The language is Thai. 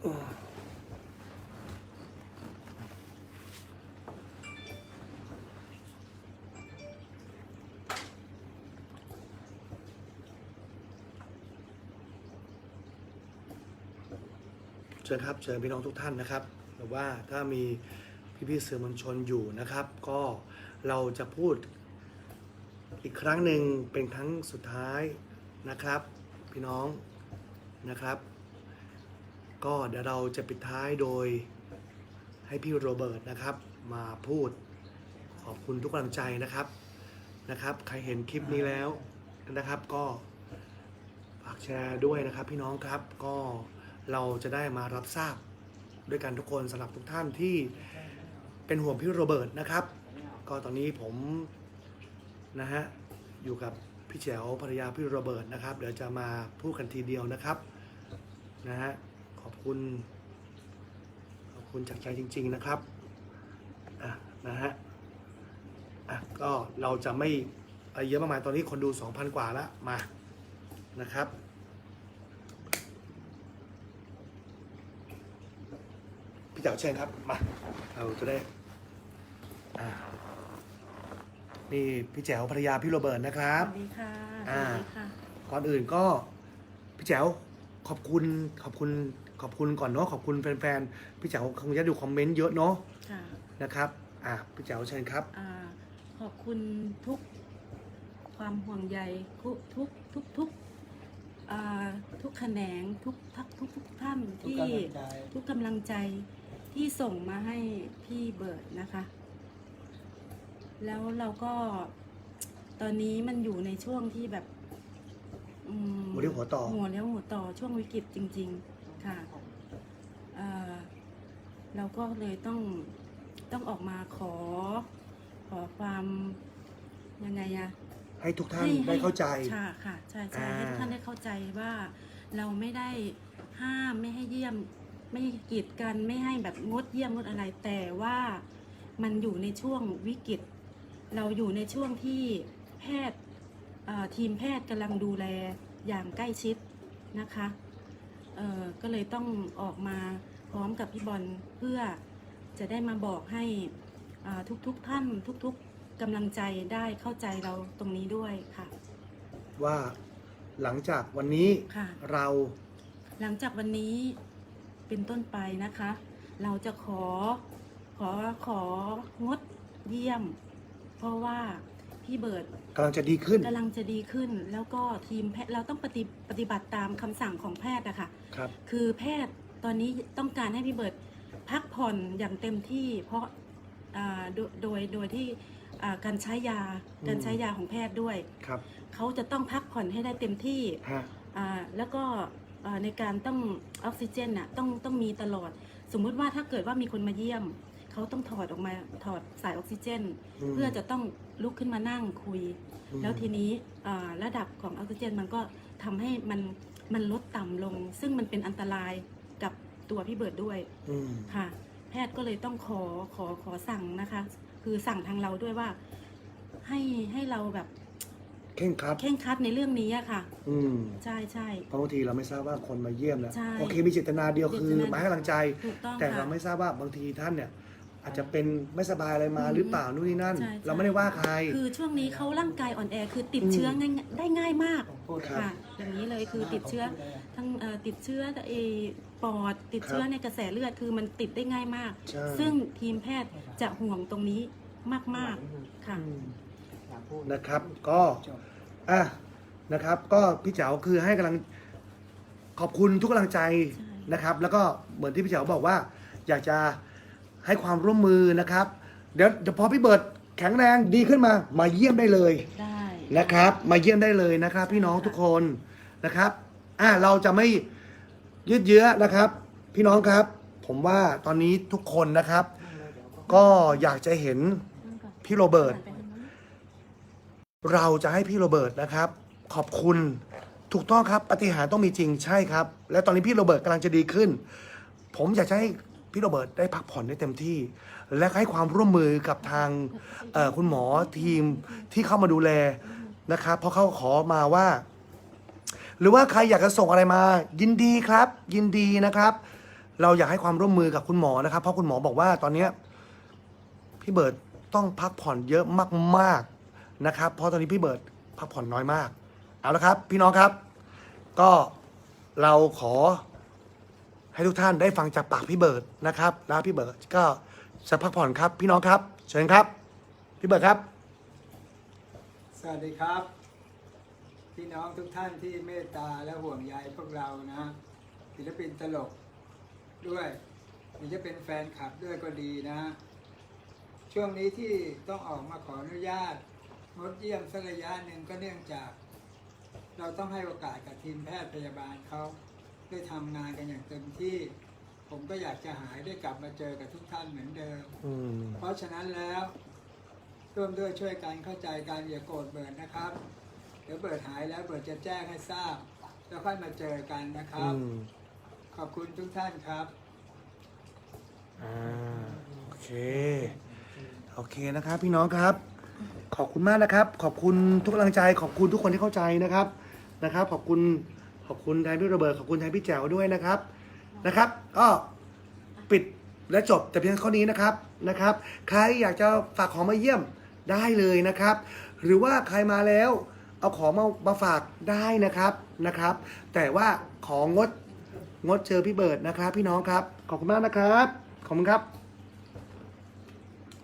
เชิญครับเชิญพี่น้องทุกท่านนะครับหรือว่าถ้ามีพี่ๆสื่อมวลชนอยู่นะครับ ก็เราจะพูดอีกครั้งหนึ่งเป็นครั้งสุดท้ายนะครับ พี่น้องนะครับ ก็เดี๋ยวเราจะปิดท้ายโดยให้พี่โรเบิร์ตนะครับ มาพูดขอบคุณทุกกำลังใจนะครับนะครับ ใครเห็นคลิปนี้แล้วนะครับก็ฝากแชร์ด้วยนะครับ พี่น้องครับก็เราจะได้มารับทราบด้วยกันทุกคนสำหรับทุกท่านที่เป็นห่วงพี่โรเบิร์ตนะครับ ก็ตอนนี้ผมนะฮะอยู่กับพี่แจ๋วภรรยาพี่โรเบิร์ตนะครับ เดี๋ยวจะมาพูดกันทีเดียวนะครับนะฮะ ขอบคุณ ขอบคุณจากใจจริง ๆนะครับอะนะฮะอะก็เราจะไม่อะไรเยอะมากมายตอนนี้คนดู 2,000 กว่าแล้วมานะครับพี่เจ๋วเชิญครับมาเราจะได้อ่านี่พี่แจ๋วภรรยาพี่โรเบิร์ตนะครัสบวัสดีค่ะสอ่าวัสดีค่ะก่อนอื่นก็พี่แจ๋วขอบคุณขอบคุณ ขอบคุณก่อนเนาะขอบคุณแฟนๆพี่แจ๋วคงจะดูคอมเมนต์เยอะเนาะค่ะนะครับอะพี่แจ๋วเชิญครับอ่าขอบคุณทุกความห่วงใยทุกทุกทุกทุกอ่าทุกแขนงทุกทักทุกทุกท่านที่ทุกกำลังใจที่ส่งมาให้พี่เบิร์ดนะคะ แล้วเราก็ตอนนี้มันอยู่ในช่วงที่แบบอืมหัวเรี่ยวหัวต่อหัวเลี้ยวหัวต่อช่วงวิกฤตจริง ๆ ค่ะเอ่อเราก็เลยต้องต้องออกมาขอ ขอความยังไงอะให้ทุกท่านให้ได้เข้าใจค่ะค่ะใช่ใช่อ่าให้ทุกท่านได้เข้าใจว่าเราไม่ได้ห้ามไม่ให้เยี่ยม ไม่ให้กีดกันไม่ให้แบบงดเยี่ยมงดอะไร แต่ว่ามันอยู่ในช่วงวิกฤต เราอยู่ในช่วงที่แพทย์เอ่อทีมแพทย์กำลังดูแลอย่างใกล้ชิดนะคะเอ่อ ก็เลยต้องออกมาพร้อมกับพี่บอลเพื่อจะได้มาบอกให้อ่าทุกๆท่านทุกๆกำลังใจได้เข้าใจเราตรงนี้ด้วยค่ะ ว่าหลังจากวันนี้ค่ะเราหลังจากวันนี้เป็นต้นไปนะคะ เราจะขอขอของดเยี่ยม เพราะว่า พี่เบิร์ดกำลังจะดีขึ้น กำลังจะดีขึ้น แล้วก็ทีมแพทย์เราต้องปฏิปฏิบัติตามคำสั่งของแพทย์อะค่ะ ครับ คือแพทย์ตอนนี้ต้องการให้พี่เบิร์ดพักผ่อนอย่างเต็มที่ เพราะอ่าโดโดยโดยที่อ่าการใช้ยาการใช้ยาของแพทย์ด้วย ครับ เขาจะต้องพักผ่อนให้ได้เต็มที่ฮะ อ่าแล้วก็อ่าในการต้องออกซิเจนน่ะต้องต้องมีตลอด สมมุติว่าถ้าเกิดว่ามีคนมาเยี่ยม เขาต้องถอดออกมาถอดสายออกซิเจนมเพื่อจะต้องลุกขึ้นมานั่งคุยอืมแล้วทีนี้อ่าระดับของออกซิเจนมันก็ทำให้มันมันลดต่ำลง ซึ่งมันเป็นอันตรายกับตัวพี่เบิร์ดด้วยอืมค่ะ แพทย์ก็เลยต้องขอขอขอสั่งนะคะ คือสั่งทางเราด้วยว่าให้ให้เราแบบเข่งครัดเข่งครัดในเรื่องนี้อะค่ะ อืมใช่ใช่เพราะบางทีเราไม่ทราบว่าคนมาเยี่ยมเนี่ยใช่โอเคมีเจตนาเดียวคือเจตนามาให้กำลังใจถูกต้องแต่ค่ะเราไม่ทราบว่าบางทีท่านเนี่ย อาจจะเป็นไม่สบายอะไรมาอืมหรือเปล่านู่นนี่นั่น ใช่ใช่ เราไม่ได้ว่าใคร คือช่วงนี้เขาร่างกายอ่อนแอคือติดอืมเชื้อง่ายได้ง่ายมากครับค่ะอย่างนี้เลยคือติดเชื้อทั้งเอ่อติดเชื้อเออปอดติดเชื้อในกระแสเลือดคือมันติดได้ง่ายมาก ใช่ ซึ่งทีมแพทย์จะห่วงตรงนี้มากๆค่ะอืมนะครับก็อะนะครับ ก็พี่เจ๋าคือให้กำลังขอบคุณทุกกำลังใจใช่ นะครับ แล้วก็เหมือนที่พี่เจ๋าบอกว่า อยากจะ ให้ความร่วมมือนะครับ เดี๋ยวเดี๋ยวพอพี่เบิร์ดแข็งแรงดีขึ้นมามาเยี่ยมได้เลยได้นะครับ มาเยี่ยมได้เลยนะครับ พี่น้องทุกคนนะครับอะเราจะไม่ยืดเยื้อนะครับ พี่น้องครับ ผมว่าตอนนี้ทุกคนนะครับ ก็อยากจะเห็นพี่โรเบิร์ตเราจะให้พี่โรเบิร์ตนะครับ ขอบคุณถูกต้องครับปฏิหารย์ต้องมีจริงใช่ครับ และตอนนี้พี่โรเบิร์ตกำลังจะดีขึ้น ผมอยากจะให้ พี่โรเบิร์ตได้พักผ่อนได้เต็มที่ และให้ความร่วมมือกับทางคุณหมอทีมที่เข้ามาดูแลนะครับเพราะเขาขอมาว่า หรือว่าใครอยากจะส่งอะไรมา ยินดีครับ ยินดีนะครับ เราอยากให้ความร่วมมือกับคุณหมอนะครับ เพราะคุณหมอบอกว่าตอนเนี้ยพี่เบิร์ดต้องพักผ่อนเยอะมากๆนะครับ เพราะตอนนี้พี่เบิร์ดพักผ่อนน้อยมาก เอาละครับ พี่น้องครับ ก็เราขอ ให้ทุกท่านได้ฟังจากปากพี่เบิร์ดนะครับแล้วพี่เบิร์ดก็จะพักผ่อนครับ พี่น้องครับเชิญครับ พี่เบิร์ดครับ สวัสดีครับ พี่น้องทุกท่านที่เมตตาและห่วงใยพวกเรานะศิลปินตลกด้วยหรือจะเป็นแฟนคลับด้วยก็ดีนะ ช่วงนี้ที่ต้องออกมาขออนุญาตงดเยี่ยมสักระยะหนึ่งก็เนื่องจาก เราต้องให้โอกาสกับทีมแพทย์พยาบาลเขา ได้ทำงานกันอย่างเต็มที่ ผมก็อยากจะหายได้กลับมาเจอกับทุกท่านเหมือนเดิม อืม เพราะฉะนั้นแล้วร่วมด้วยช่วยกันเข้าใจการอย่าโกรธเบิร์ดนะครับ เดี๋ยวเบิร์ดหายแล้วเบิร์ดจะแจ้งให้ทราบ แล้วค่อยมาเจอกันนะครับ อืม ขอบคุณทุกท่านครับ อ่า โอเค โอเคนะครับ พี่น้องครับ ขอบคุณมากนะครับ ขอบคุณทุกกำลังใจ ขอบคุณทุกคนที่เข้าใจนะครับ นะครับ ขอบคุณ ขอบคุณแทนพี่โรเบิร์ตขอบคุณแทนพี่แจ๋วด้วยนะครับนะครับก็ปิดและจบแต่เพียงเท่านี้นะครับนะครับ ใครอยากจะฝากของมาเยี่ยมได้เลยนะครับ หรือว่าใครมาแล้วเอาของมามาฝากได้นะครับนะครับ แต่ว่าของงดงดเจอพี่เบิร์ดนะครับ พี่น้องครับ ขอบคุณมากนะครับ ขอบคุณครับ